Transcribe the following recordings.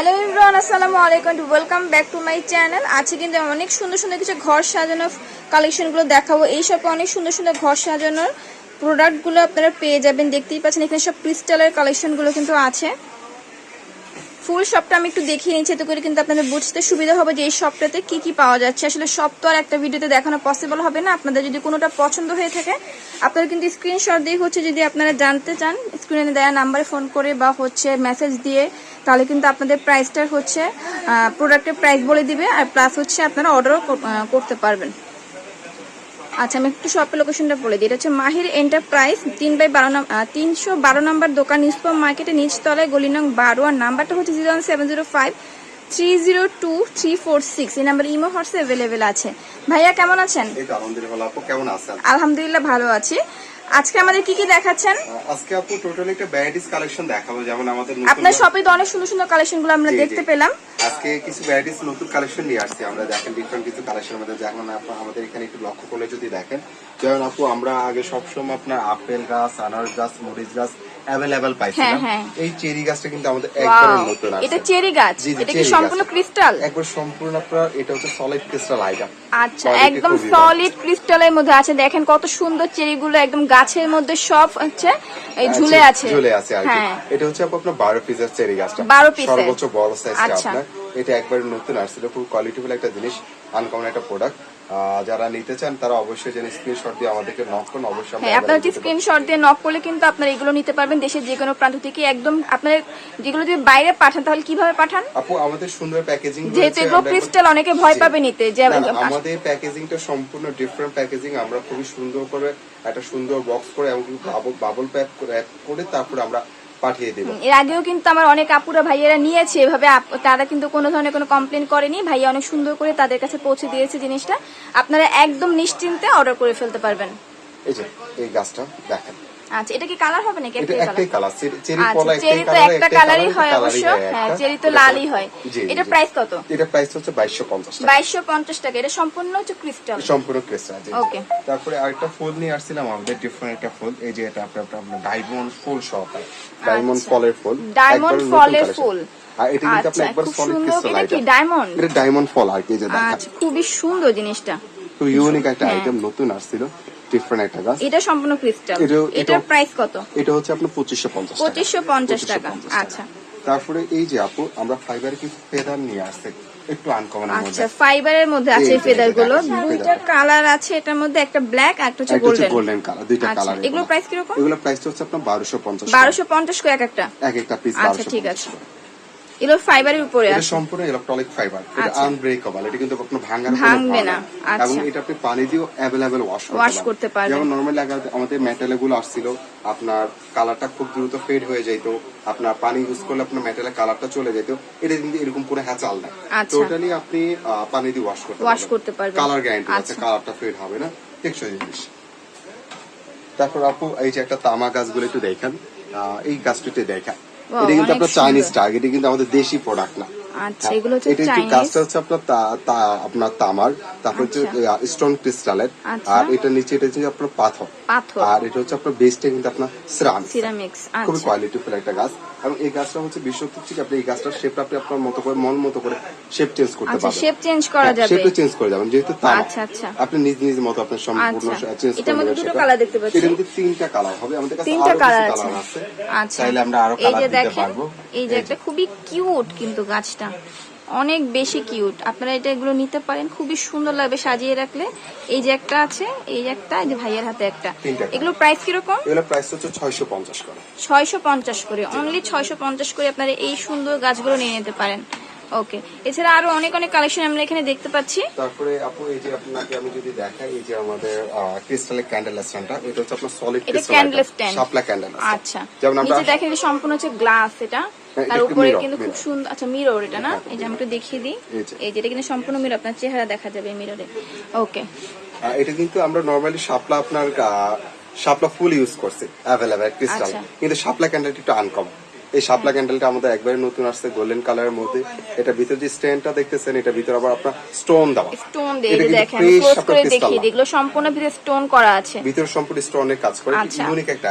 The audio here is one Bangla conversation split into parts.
হ্যালো ইমরান আসসালামু আলাইকুম welcome back to my channel আজকে কিন্তু অনেক সুন্দর সুন্দর কিছু ঘর সাজানোর কালেকশনগুলো দেখাবো। এই সব অনেক সুন্দর সুন্দর ঘর সাজানোর প্রোডাক্টগুলো আপনারা পেয়ে যাবেন। দেখতেই পাচ্ছেন এখানে সব ক্রিস্টালের কালেকশনগুলো কিন্তু আছে। ফুল শপটা আমি একটু দেখিয়ে নিচ্ছি, এতে করে কিন্তু আপনাদের বুঝতে সুবিধা হবে যে এই শপটাতে কি কি পাওয়া যাচ্ছে। আসলে সব তো আর একটা ভিডিওতে দেখানো পসিবল হবে না। আপনাদের যদি কোনোটা পছন্দ হয়ে থাকে, আপনারা কিন্তু স্ক্রিনশট দিয়ে হচ্ছে যদি আপনারা জানতে চান স্ক্রিনে দেওয়া নাম্বারে ফোন করে বা হচ্ছে মেসেজ দিয়ে, তাহলে কিন্তু আপনাদের প্রাইসটা হচ্ছে প্রোডাক্টের প্রাইস বলে দিবে, আর প্লাস হচ্ছে আপনারা অর্ডারও করতে পারবেন। আচ্ছা আমি একটু শপের লোকেশনটা বলে দিই। এটা হচ্ছে মাহির এন্টারপ্রাইজ তিন বাই বারো তিনশো বারো নম্বর দোকান ইস্পম মার্কেটে নিচতলায় গলি নং বারো। আর নাম্বারটা হচ্ছে zero seven zero five three zero two three four six এই নাম্বার ইমো হোয়াটসঅ্যাপ অ্যাভেলেবেল আছে। ভাইয়া কেমন আছেন? আলহামদুলিল্লাহ কেমন আছেন? আলহামদুলিল্লাহ ভালো আছি। আজকে আমাদের কি কি দেখাচ্ছেন? আজকে আপু টোটালি একটা ভ্যারাইটিস কালেকশন দেখাবো যেমন আমাদের নতুন আপনার শপে তো অনেক সুন্দর সুন্দর কালেকশনগুলো আমরা। দেখতে পেলাম। আজকে কিছু ভ্যারাইটিস নতুন কালেকশন নিয়ে আসছি আমরা দেখেন ডিফারেন্ট কিছু কালেকশন আমাদের যেমন আমাদের এখানে একটু লক্ষ্য করলে যদি দেখেন। যেমন আপু আমরা আগে সবসময় আপনার আপেল গাছ আনারস গাছ মরিচ গাছ অ্যাভেলেবেল পাইছিলাম। হ্যাঁ। এই চেরি গাছটা কিন্তু আমাদের একবারে Wow, নতুন এটা চেরি গাছ? এটা কি সম্পূর্ণ ক্রিস্টাল? একবার সম্পূর্ণ আপনার এটা হচ্ছে সলিড ক্রিস্টাল আইটেম আচ্ছা একদম সলিড ক্রিস্টালের মধ্যে আছে। দেখেন কত সুন্দর চেরিগুলো একদম গাছের মধ্যে সব হচ্ছে এই ঝুলে আছে। ঝুলে আছে আর হ্যাঁ। এটা হচ্ছে আপু আপনার বারো পিসের চেরি গাছটা। 12 piece এর। সর্বোচ্চ বড় সাইজটা আচ্ছা। আপনার। এটা একবার নতুন আসছিল খুব কোয়ালিটিফুল একটা জিনিস আনকমন একটা প্রোডাক্ট যারা নিতে চান তারা অবশ্যই যেন স্ক্রিনশট দিয়ে আমাদেরকে নক করুন অবশ্যই হ্যাঁ আপনার available যে স্ক্রিনশট দিয়ে নক করলে কিন্তু আপনারা এগুলো নিতে পারবেন দেশের যে কোনো প্রান্ত থেকে। একদম আপনার যেগুলো যদি বাইরে পাঠান তাহলে কীভাবে পাঠান? আপু আমাদের সুন্দর প্যাকেজিং যেহেতু এগুলো ক্রিস্টাল অনেকে ভয় পাবে নিতে যে আমাদের প্যাকেজিংটা সম্পূর্ণ ডিফারেন্ট প্যাকেজিং আমরা খুবই সুন্দর করে একটা সুন্দর বক্স করে এবং বাবল প্যাক করে তারপরে আমরা পাঠিয়ে দেবো। এর আগেও কিন্তু আমার অনেক আপুরা ভাইয়েরা নিয়েছে এভাবে তারা কিন্তু কোনো ধরনের কোনো কমপ্লেন করেনি। ভাইয়া অনেক সুন্দর করে তাদের কাছে পৌঁছে দিয়েছে জিনিসটা। আপনারা একদম নিশ্চিন্তে অর্ডার করে ফেলতে পারবেন। এই যে এই গাছটা দেখেন। আচ্ছা এটা কি কালার হবে নাকি? একটাই কালার চেরি আচ্ছা চেরি তো একটা কালারই হয় অবশ্য। হ্যাঁ চেরি তো লালই হয়। এটা প্রাইস কত? এটা প্রাইস হচ্ছে বাইশশো পঞ্চাশ টাকা। বাইশশো পঞ্চাশ টাকা। এটা সম্পূর্ণ হচ্ছে ক্রিস্টাল সম্পূর্ণ ক্রিস্টাল Okay. তারপরে আরেকটা ফুল নিয়ে আসছিলাম আমাদের ডিফারেন্ট একটা ফুল। এই যে এটা আপনার আপনার ডায়মন্ড ফুল ডায়মন্ড আচ্ছা। ফলের ফুল। ডায়মন্ড ফলের ফুল। আর এটা কিন্তু আচ্ছা আপনি একবার সলিড ক্রিস্টাল এটা কি ডায়মন্ড এটা ডায়মন্ড ফল আর কি যে দেখেন আচ্ছা খুবই সুন্দর জিনিসটা। খুব ইউনিক একটা হ্যাঁ। আইটেম নতুন আসছিল। ডিফারেন্ট একটা গাছ। এটা সম্পূর্ণ ক্রিস্টাল এটাও- প্রাইস কত? এটা হচ্ছে আপনার পঁচিশশো পঞ্চাশ পঁচিশশো পঞ্চাশ টাকা। আচ্ছা। তারপরে এই যে আপু আমরা ফাইবার কিছু ফেদার নিয়ে আসছে। একটু আনকমন আচ্ছা ফাইবারের মধ্যে আছে ফেদারগুলো দুইটা কালার আছে এটার মধ্যে একটা ব্ল্যাক আর একটা হচ্ছে গোল্ডেন গোল্ডেন কালার দুইটা আচ্ছা কালার এগুলো প্রাইস কীরকম? এগুলো প্রাইস হচ্ছে আপনার বারোশো পঞ্চাশ বারোশো পঞ্চাশ করে এক একটা। এক একটা পিস আচ্ছা ঠিক আছে। এগুলো ফাইবারের উপরে আছে। সম্পূর্ণ ইলেকট্রনিক ফাইবার এটা আচ্ছা। আনব্রেকেবল এটা কিন্তু আপনার ভাঙার ভাঙবে না, আচ্ছা। এবং এটা আপনি পানি দিয়েও অ্যাভেলেবেল ওয়াশ Wash করতে পারবেন। যেমন নরমালি আমাদের মেটালগুলো আসছিল আপনার কালারটা খুব দ্রুত ফেড হয়ে যেত। আপনার পানি ইউজ করলে আপনার মেটালের কালারটা চলে যেত। এটা কিন্তু এরকম কোনো হ্যাচাল না। আচ্ছা। টোটালি আপনি আহ, পানি দিয়ে ওয়াশ করতে Wash করতে পারবেন। কালার গ্যারান্টি আছে আচ্ছা। কালারটা ফেড হবে না। টেকসই জিনিস। তারপর আপু এই যে একটা তামা গাছগুলো একটু দেখেন। এই গাছটিতে দেখা এটা কিন্তু আপনার। চাইনিজ টাগ এটা কিন্তু আমাদের দেশি প্রোডাক্ট না আচ্ছা এগুলো হচ্ছে এটা একটু চাইনিজ হচ্ছে আপনার তামার তারপর হচ্ছে স্টোন ক্রিস্টালের আচ্ছা। আর এটা নিচে এটা হচ্ছে আপনার পাথর। পাথর। আর এটা হচ্ছে আপনার বেসটা কিন্তু আপনার সিরামিক সিরামিক্স খুবই আচ্ছা কোয়ালিটিফুল একটা গাছ। এবং এই গাছটা হচ্ছে থেকে আপনি এই গাছটার শেপটা আপনি আপনার মতো করে মন মতো করে শেপ চেঞ্জ করতে আচ্ছা পারবেন। শেপ চেঞ্জ করা যাবে। শেপে চেঞ্জ করে যাবেন যেহেতু তামা। আচ্ছা, আচ্ছা। আপনি নিজ নিজ মতো আপনার সম্পূর্ণ আচ্ছা। চেঞ্জ এটার মধ্যে দুটো colour দেখতে পাচ্ছি। এটার মধ্যে তিনটা কালার হবে। আমাদের কাছে তিনটা কালার আছে। আচ্ছা। চাইলে আমরা আরও কালার দিতে পারব। এই যে একটা খুবই কিউট কিন্তু গাছটা। অনেক বেশি কিউট। আপনারা এটা এগুলো নিতে পারেন খুবই সুন্দর লাগবে সাজিয়ে রাখলে। এই যে একটা আছে এই যে একটা এই যে ভাইয়ের হাতে একটা। এগুলো প্রাইস কীরকম? এগুলো প্রাইস হচ্ছে ছয়শো পঞ্চাশ করে। ছয়শো পঞ্চাশ করে অনলি ছয়শো পঞ্চাশ করে আপনারা এই সুন্দর গাছগুলো নিয়ে নিতে পারেন। ওকে। এছাড়া আরও অনেক অনেক কালেকশন আমরা এখানে দেখতে পাচ্ছি। তারপরে আপু এই যে আপনাকে আমি যদি দেখাই এই যে আমাদের ক্রিস্টালের ক্যান্ডেল স্ট্যান্ডটা এটা হচ্ছে আপনার সলিড এটা ক্যান্ডেল স্ট্যান্ড শাপলা ক্যান্ডেল আচ্ছা। যেমন আমরা নিচে দেখেন এটা সম্পূর্ণ হচ্ছে গ্লাস এটা। হ্যাঁ, তার উপরে কিন্তু খুব সুন্দর আচ্ছা মিরর এটা না? হ্যাঁ, এই যে আমি একটু দেখিয়ে দিই। এই যে। এটা কিন্তু সম্পূর্ণ মিরর আপনার চেহারা দেখা যাবে মিররে ওকে। এটা কিন্তু আমরা নরমালি শাপলা আপনার শাপলা ফুল ইউজ করছি অ্যাভেলেবেল ক্রিস্টাল আচ্ছা। কিন্তু শাপলা ক্যান্ডেলটা একটু আনকম এই শাপলা ক্যান্ডেলটা আমাদের একবারে নতুন আসছে গোল্ডেন কালারের মধ্যে। এটা ভিতরে যে স্ট্যান্ডটা দেখতেছেন এটা ভিতরে আবার আপনার স্টোন দেওয়া। স্টোন দিয়ে এটা দেখেন ক্লোজ করে দেখিয়ে না। সম্পূর্ণ ভিতরে স্টোন করা আছে। ভিতরে সম্পূর্ণ স্টোনের কাজ করে। আচ্ছা। ইউনিক একটা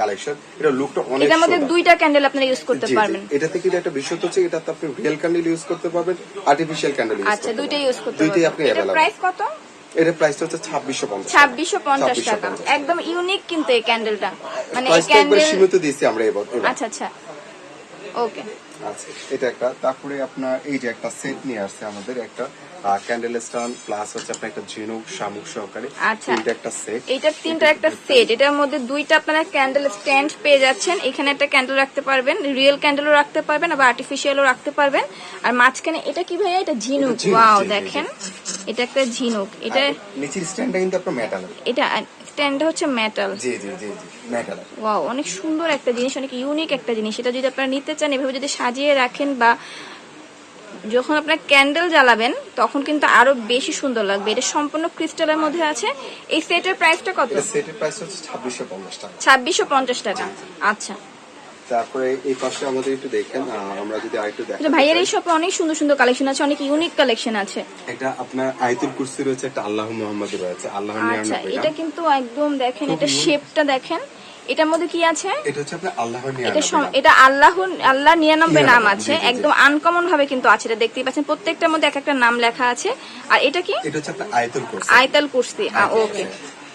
কালেকশন এটা লুকটা অনেক এটার মধ্যে দুইটা ক্যান্ডেল আপনারা ইউজ করতে। পারবেন। এটাতে কিন্তু একটা বিশেষত্ব হচ্ছে এটাতে আপনি রিয়েল ক্যান্ডেল ইউজ করতে পারবেন আর্টিফিশিয়াল ক্যান্ডেল ইউজ আচ্ছা দুইটাই ইউজ করতে দুইটাই আপনি available। প্রাইস কত? এটার প্রাইসটা হচ্ছে ছাব্বিশশো পঞ্চাশ ছাব্বিশশো পঞ্চাশ টাকা। একদম ইউনিক কিন্তু এই ক্যান্ডেলটা মানে এই ক্যান্ডেল সীমিত দিয়েছি আমরা এবার। আচ্ছা আচ্ছা। ওকে আচ্ছা এটা একটা তারপরে আপনার এই যে একটা সেট নিয়ে আসছে আমাদের একটা ক্যান্ডেল স্ট্যান্ড প্লাস হচ্ছে আপনার একটা ঝিনুক শামুক সহকারে। আচ্ছা। একটা সেট এইটার তিনটা একটা সেট এটার মধ্যে দুইটা আপনারা ক্যান্ডেল স্ট্যান্ড পেয়ে যাচ্ছেন। এখানে একটা ক্যান্ডেল রাখতে পারবেন রিয়েল ক্যান্ডেলও রাখতে পারবেন আবার আর্টিফিশিয়ালও রাখতে পারবেন। আর মাঝখানে এটা কি ভাইয়া? এটা ঝিনুক। ওয়াও। দেখেন এটা একটা ঝিনুক। এটা নিচের স্ট্যান্ডটা কিন্তু আপনার মেটালের এটা স্ট্যান্ডটা হচ্ছে মেটাল জি জি জি মেটাল ওয়াও অনেক সুন্দর একটা জিনিস অনেক ইউনিক একটা জিনিস। এটা যদি আপনারা নিতে চান এভাবে যদি সাজিয়ে রাখেন বা যখন আপনার ক্যান্ডেল জ্বালাবেন তখন কিন্তু আরও বেশি সুন্দর লাগবে। এটা সম্পূর্ণ ক্রিস্টালের মধ্যে আছে। এই সেটের প্রাইসটা কত? সেটের প্রাইস হচ্ছে ছাব্বিশশো পঞ্চাশ টাকা। ছাব্বিশশো পঞ্চাশ টাকা। আচ্ছা। তারপরে এই পাশে আমাদের একটু দেখেন আমরা যদি আরেকটু দেখেন ভাইয়ের এই শপে অনেক সুন্দর সুন্দর কালেকশন আছে অনেক ইউনিক কালেকশন আছে। এটা আপনার আয়তুল কুরসি রয়েছে একটা আল্লাহ মোহাম্মদ রয়েছে আল্লাহ আচ্ছা এটা। কিন্তু একদম দেখেন এটা শেপটা দেখেন। এটার মধ্যে কি আছে? এটা হচ্ছে আপনার আল্লাহর নাম। এটা আল্লাহ আল্লাহ নিরানব্বই নাম আছে। একদম আনকমন ভাবে কিন্তু আছে এটা দেখতেই পাচ্ছেন প্রত্যেকটার মধ্যে এক একটা নাম লেখা আছে। আর এটা কি? এটা হচ্ছে আপনার আয়তুল কুরসি। আয়তাল কুর্সি ওকে।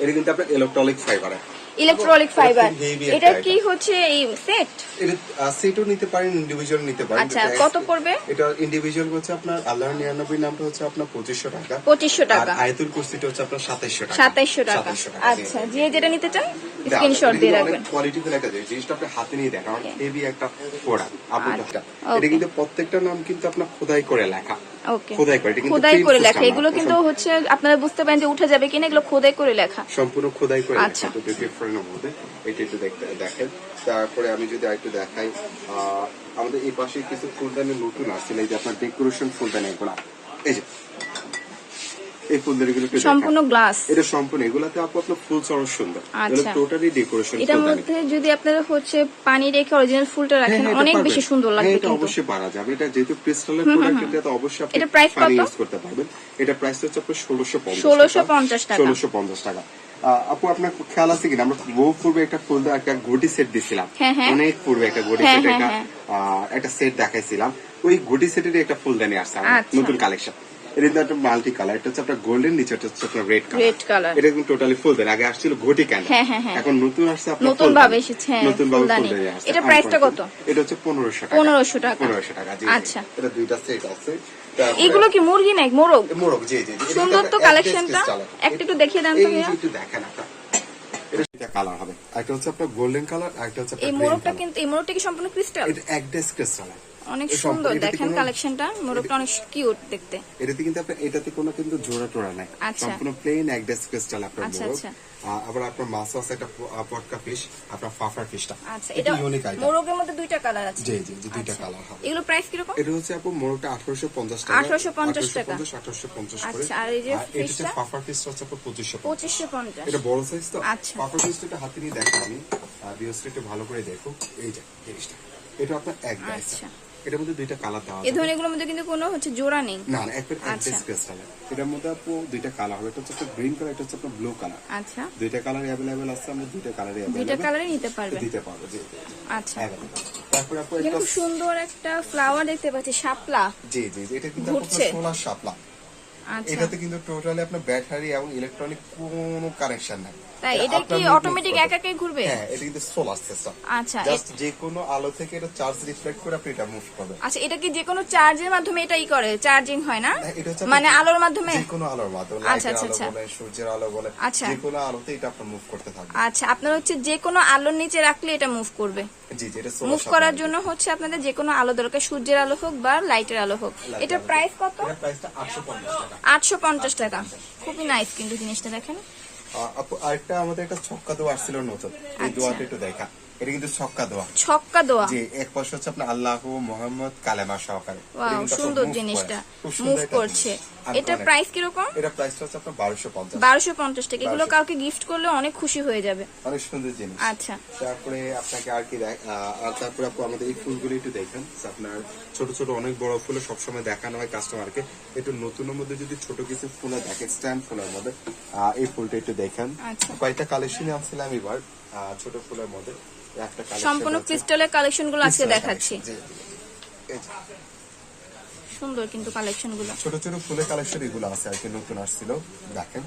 এটা কিন্তু আপনার ইলেকট্রনিক ফাইবার ইলেকট্রনিক ফাইবার এটা কি হচ্ছে এই সেট এটা সেটও নিতে পারেন ইন্ডিভিজুয়াল নিতে পারেন আচ্ছা, কত পড়বে? এটা ইন্ডিভিজুয়াল হচ্ছে আপনার আল্লাহর নিরানব্বই নামটা হচ্ছে আপনার পঁচিশশো টাকা। পঁচিশশো টাকা। আর আয়তুল কুরসিটা হচ্ছে আপনার সাতাইশশো টাকা। 2700 টাকা, আচ্ছা যে যেটা নিতে চান স্ক্রিনশট দিয়ে রাখবেন। কোয়ালিটিফুল একটা জিনিস জিনিসটা আপনি হাতে নিয়ে দেখেন. হেভি একটা প্রোডাক্ট আপনার আচ্ছা, এটা কিন্তু প্রত্যেকটা নাম কিন্তু আপনার খোদাই করে লেখা। খোদাই করে, খোদাই করে লেখা। এগুলো কিন্তু হচ্ছে আপনারা বুঝতে পারেন যে উঠে যাবে কিনা এগুলো খোদাই করে লেখা। সম্পূর্ণ খোদাই করে আচ্ছা। এটা একটু দেখেন। তারপরে আমি যদি আরেকটু দেখাই আমাদের এই পাশে কিছু ফুলদানি নতুন আসছে এই যে আপনার ডেকোরেশন ফুলদানি এগুলা। এই যে এই সম্পূর্ণ গ্লাস এটা সম্পূর্ণ এগুলাতে আপু আপনার ফুল চড়া সুন্দর। আচ্ছা। টোটালি ডেকোরেশন এটার মধ্যে যদি আপনারা হচ্ছে পানি রেখে অরিজিনাল ফুলটা রাখেন হ্যাঁ, অনেক বেশি সুন্দর হ্যাঁ, লাগবে এটা কিন্তু। অবশ্যই পারা যাবে। এটা যেহেতু ক্রিস্টালের প্রোডাক্ট এটা তো অবশ্যই আপনি এটা পানি কত? ইউজ করতে পারবেন। এটা প্রাইস হচ্ছে আপনার ষোলোশো পঞ্চাশ 1650 টাকা। ষোলোশো পঞ্চাশ টাকা। আপু আপনার খেয়াল আছে কিনা? আমরা বহু পূর্বে একটা ফুল একটা ঘটি সেট দিছিলাম। হ্যাঁ, হ্যাঁ। অনেক পূর্বে একটা ঘটি হ্যাঁ, সেট হ্যাঁ, একটা হ্যাঁ। একটা সেট দেখাইছিলাম। ওই ঘটি সেটের একটা ফুলদানি আসছে আচ্ছা। নতুন কালেকশন এটা কিন্তু একটা মাল্টি কালার এটা হচ্ছে আপনার গোল্ডেন নিচে হচ্ছে আপনার রেড কালার Red color। এটা কিন্তু টোটালি ফুলদানি আগে আসছিল ঘটি ক্যান্ডেল হ্যাঁ, হ্যাঁ, হ্যাঁ। এখন নতুন আসছে আপনার নতুন ভাবে এসেছে, নতুন ভাবে ফুলদানি। এটা প্রাইসটা কত? এটা হচ্ছে পনেরোশো টাকা। 1500 টাকা। পনেরোশো টাকা জি আচ্ছা। এটা দুইটা সেট আছে। এগুলো কি মুরগি নাকি? মোরগ? মোরগ জি জি। সুন্দর তো কালেকশনটা একটা একটু দেখিয়ে দেন তো ভাইয়া। একটু দেখেন আপনার। এটা কালার হবে। একটা হচ্ছে আপনার গোল্ডেন কালার একটা হচ্ছে এই মোরগটা কিন্তু এই মোরগটা কি সম্পূর্ণ ক্রিস্টাল এটা এক ডেস ক্রিস্টাল অনেক সুন্দর। দেখেন কালেকশনটা মোরগটা অনেক কিউট দেখতে। এটাতে কিন্তু আপনার এটাতে কোনো কিন্তু জোড়া টোড়া নাই। আচ্ছা। সম্পূর্ণ প্লেন এক ডেস ক্রিস্টাল আপনার আচ্ছা, মোরগ। আচ্ছা। আবার আপনার মাছ আছে একটা পটকা ফিশ আপনার ফাফার ফিশটা আচ্ছা এটা ইউনিক আইটেম মোরগের মধ্যে দুইটা কালার আছে। জি জি দুইটা। কালার হবে। এগুলো প্রাইস কীরকম? এটা হচ্ছে আপু মোরগটা আঠারোশো পঞ্চাশ টাকা। 1850 টাকা। আঠারোশো পঞ্চাশ করে। আচ্ছা, আর এই যে আর এটা ফিশটা? ফাফার ফিশটা হচ্ছে পঁচিশশো পঁচিশশো পঞ্চাশ। এটা বড় সাইজ তো? আচ্ছা। পিসটা একটু হাতে নিয়ে দেখো আমি। বিওসটা একটু ভালো করে দেখো। এই যে জিনিসটা এটা আপনার এক আচ্ছা। এটার মধ্যে দুইটা কালার দেওয়া এই ধরনের মধ্যে কিন্তু কোনো হচ্ছে জোড়া নেই। না না একটা এক আচ্ছা। ডেস এটার মধ্যে আপু দুইটা কালার হবে। এটা হচ্ছে একটা গ্রিন কালার এটা হচ্ছে আপনার ব্লু কালার আচ্ছা। দুইটা কালার অ্যাভেলেবেল আছে আমরা দুইটা কালারই দুইটা অ্যাভেলেবেল কালারই নিতে পারবেন। দিতে পারব জি। আচ্ছা। তারপর আপু একটা খুব সুন্দর একটা ফ্লাওয়ার দেখতে পাচ্ছি শাপলা। জি জি এটা কিন্তু। সোলার শাপলা। এটাতে কিন্তু টোটালি আপনার ব্যাটারি এবং ইলেকট্রনিক কোনো কানেকশন নাই। তাই এটা কি অটোমেটিক করবে। একা একাই ঘুরবে? হ্যাঁ এটা কিন্তু সোলার সিস্টেম আচ্ছা জাস্ট যে কোনো আলো থেকে এটা চার্জ রিফ্লেক্ট করে আপনি এটা মুভ করবে আচ্ছা এটা কি যে কোনো চার্জের মাধ্যমে এটাই করে? চার্জিং হয় না? হ্যাঁ, মানে আলোর মাধ্যমে? যে কোনো আলোর মাধ্যমে আচ্ছা, আচ্ছা, আচ্ছা। সূর্যের আলো বলে আচ্ছা। যে কোনো আলোতে এটা আপনার মুভ করতে থাকবে। আচ্ছা আপনার হচ্ছে যে কোনো আলোর নিচে রাখলে এটা মুভ করবে। জি জি এটা মুভ করার জন্য হচ্ছে আপনাদের যে কোনো আলো দরকার সূর্যের আলো হোক বা লাইটের আলো হোক। এটা প্রাইস কত? এটা প্রাইসটা 850 টাকা। আটশো পঞ্চাশ টাকা। খুবই নাইস কিন্তু জিনিসটা দেখেন। আরেকটা আমাদের একটা ছক্কা দোয়া আসছিল নতুন এই আচ্ছা। দোয়াটা একটু দেখা। এটা কিন্তু ছক্কা দোয়া। ছক্কা দেওয়া যে এক পাশে হচ্ছে আপনার আল্লাহ মোহাম্মদ কালেমা সহকারে। ওয়াও সুন্দর জিনিসটা। মুভ করছে। এটা প্রাইস কীরকম? এটা প্রাইসটা হচ্ছে আপনার বারোশো পঞ্চাশ। বারোশো পঞ্চাশ টাকা। এগুলো কাউকে গিফট করলে অনেক খুশি হয়ে যাবে। অনেক সুন্দর জিনিস। আচ্ছা। তারপরে আপনাকে আর কি আর তারপরে আপু আমাদের এই ফুলগুলো একটু দেখেন। আপনার ছোট ছোট অনেক বড় ফুল সবসময় দেখানো হয় কাস্টমারকে একটু নতুনের মধ্যে যদি ছোট কিছু ফুলে দেখে স্ট্যান্ড ফুলের মধ্যে এই ফুলটা একটু দেখেন। আচ্ছা। কয়েকটা কালেকশন আনছিলাম এবার ছোট ফুলের মধ্যে। সম্পূর্ণ ক্রিস্টালের কালেকশনগুলো আজকে দেখাচ্ছি। সুন্দর কিন্তু কালেকশনগুলো ছোট ছোট ফুলের কালেকশন এগুলো আছে আর কি নতুন আসছিল। দেখেন।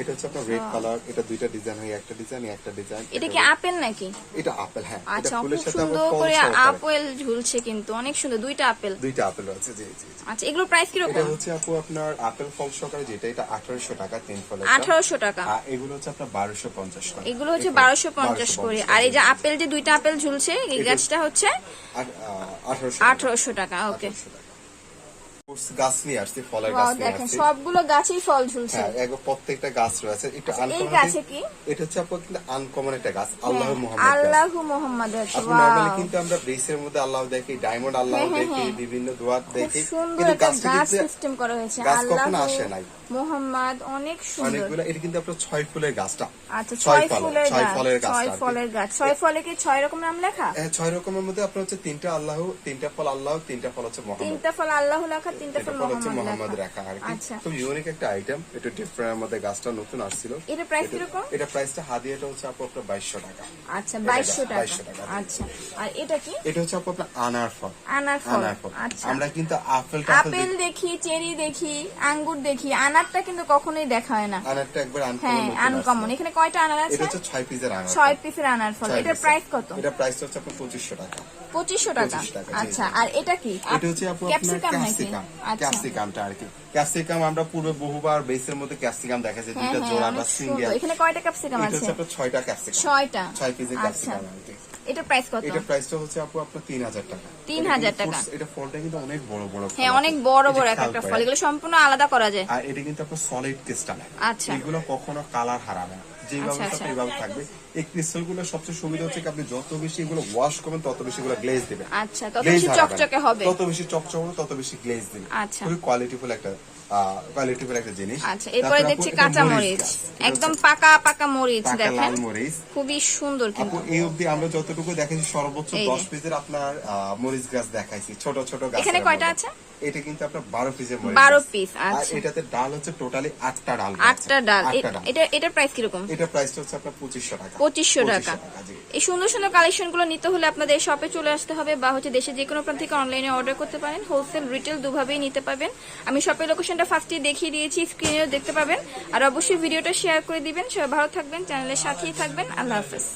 এটা হচ্ছে আপনার রেড কালার এটা দুইটা ডিজাইন হয় একটা ডিজাইন একটা ডিজাইন এটা কি আপেল নাকি? এটা আপেল হ্যাঁ। আচ্ছা খুব সুন্দর করে আপেল ঝুলছে কিন্তু অনেক সুন্দর দুইটা আপেল দুইটা আপেল আছে জি জি। আচ্ছা এগুলোর প্রাইস এটা হচ্ছে আপু আপনার আপেল ফল যেটা এটা আঠারোশো টাকা তিন ফলের আঠারোশো টাকা। এগুলো হচ্ছে আপনার বারোশো পঞ্চাশ টাকা। এগুলো হচ্ছে বারোশো পঞ্চাশ করে। আর এই যে আপেল যে দুইটা আপেল ঝুলছে এই গাছটা হচ্ছে আঠারোশো আঠারোশো টাকা ওকে গাছ নিয়ে আসছি ফলের গাছ নিয়ে আসছি সবগুলো গাছেই ফল ঝুলছে হ্যাঁ প্রত্যেকটা গাছ রয়েছে এটা আচ্ছা, এই গাছে কি? এটা হচ্ছে আপনার কিন্তু আনকমন একটা গাছ আল্লাহ মোহাম্মদ। হ্যাঁ, আপনি নরমালি কিন্তু আমরা মধ্যে আল্লাহ দেখি ডায়মন্ড আল্লাহ হ্যাঁ, দেখি। বিভিন্ন দোয়ার দেখি সুন্দর কিন্তু একটা গাছ সিস্টেম করা হয়েছে গাছ কখনো আসে নাই। মোহাম্মদ অনেক সুন্দর। অনেকগুলো এটা কিন্তু আপনার ছয় ফুলের গাছটা। আচ্ছা ছয় ফলের- ছয় গাছ ফলের গাছ ছয় আর ফলের গাছ। ছয় ফলে কি ছয় রকম নাম লেখা? ছয় রকমের মধ্যে আপনার হচ্ছে তিনটা আল্লাহ তিনটা ফল আল্লাহ তিনটা ফল হচ্ছে মোহাম্মদ। তিনটা ফল আল্লাহ লেখা তিনটা ফল মোহাম্মদ লেখা। আর কি। আচ্ছা। খুব ইউনিক একটা আইটেম এটা ডিফারেন্ট মধ্যে গাছটা নতুন আসছিল। এটা প্রাইস কীরকম? এটা প্রাইসটা হাদিয়াটা হচ্ছে আপু আপনার টাকা। আচ্ছা টাকা। 2200 টাকা। আচ্ছা। আর এটা কি? এটা হচ্ছে আপু আপনার আনার ফল। আনার ফল। আচ্ছা। আমরা কিন্তু আপেল আপেল দেখি। চেরি দেখি আঙ্গুর দেখি আনারটা কিন্তু কখনোই দেখা হয় না। আনারটা একবার হ্যাঁ আনকমন এখানে কয়টা আনার এটা আছে হচ্ছে ছয় পিসের আনার। ছয় পিসের আনার ফল। এটার প্রাইস কত? এটা প্রাইস হচ্ছে আপনার পঁচিশশো টাকা। পঁচিশশো টাকা? 25 টাকা, জি, আচ্ছা আর এটা কি? এটা হচ্ছে আপু আপনার ক্যাপসিকাম আচ্ছা। ক্যাপসিকামটা আর কি। ক্যাপসিকাম আমরা পুরো বহুবার বেসের মধ্যে ক্যাপসিকাম দেখাচ্ছি হ্যাঁ দুইটা হ্যাঁ জোড়া বা সিঙ্গেল। এখানে কয়টা ক্যাপসিকাম আছে এটা হচ্ছে আপনার ছয়টা ক্যাপসিকাম। ছয়টা? ছয় পিসের ক্যাপসিকাম আর কি এটার প্রাইস কত? এটা প্রাইসটা হচ্ছে আপু আপনার তিন হাজার টাকা। 3000 টাকা। এটা ফলটা কিন্তু অনেক বড় বড় হ্যাঁ অনেক বড় বড় এক একটা ফল এগুলো সম্পূর্ণ আলাদা করা যায়। আর এটা কিন্তু আপনার সলিড ক্রিস্টাল আচ্ছা। এগুলো কখনো কালার হারাবে না। যেভাবে আচ্ছা, থাকে আচ্ছা। থাকবে। এই ক্রিস্টালগুলো সবচেয়ে সুবিধা হচ্ছে আপনি যত বেশি এগুলো ওয়াশ করবেন তত বেশি এগুলো গ্লেজ দিবেন আচ্ছা তত বেশি চকচকে হবে। তত বেশি চকচক হবে তত বেশি গ্লেজ দিবে। আচ্ছা। খুবই কোয়ালিটিফুল একটা কোয়ালিটিফুল একটা জিনিস। আচ্ছা এরপরে দেখছি কাঁচা মরিচ একদম পাকা পাকা মরিচ দেখেন। মরিচ। খুবই সুন্দর কিন্তু। এই অবধি আমরা যতটুকু দেখেছি সর্বোচ্চ এই যে। দশ পিসের আপনার মরিচ গাছ দেখাইছি ছোট ছোট গাছ এখানে কয়টা আছে? এটা কিন্তু আপনার বারো পিসের 12 গাছ। piece, আর আচ্ছা। এটাতে ডাল হচ্ছে টোটালি আটটা ডাল। আটটা ডাল। এটা এটার প্রাইস কীরকম? এটা প্রাইসটা হচ্ছে আপনার পঁচিশশো টাকা। পঁচিশশো টাকা। এই সুন্দর সুন্দর কালেকশনগুলো নিতে হলে আপনাদের শপে চলে আসতে হবে বা হচ্ছে দেশে যে কোনো প্রান্ত থেকে অনলাইনে অর্ডার করতে পারেন। হোলসেল রিটেল দুভাবেই নিতে পারবেন। আমি শপের লোকেশনটা ফার্স্টে দেখিয়ে দিয়েছি স্ক্রিনেও দেখতে পাবেন। আর অবশ্যই ভিডিওটা শেয়ার করে দিবেন। সবাই ভালো থাকবেন চ্যানেলের সাথেই থাকবেন। আল্লাহ হাফেজ।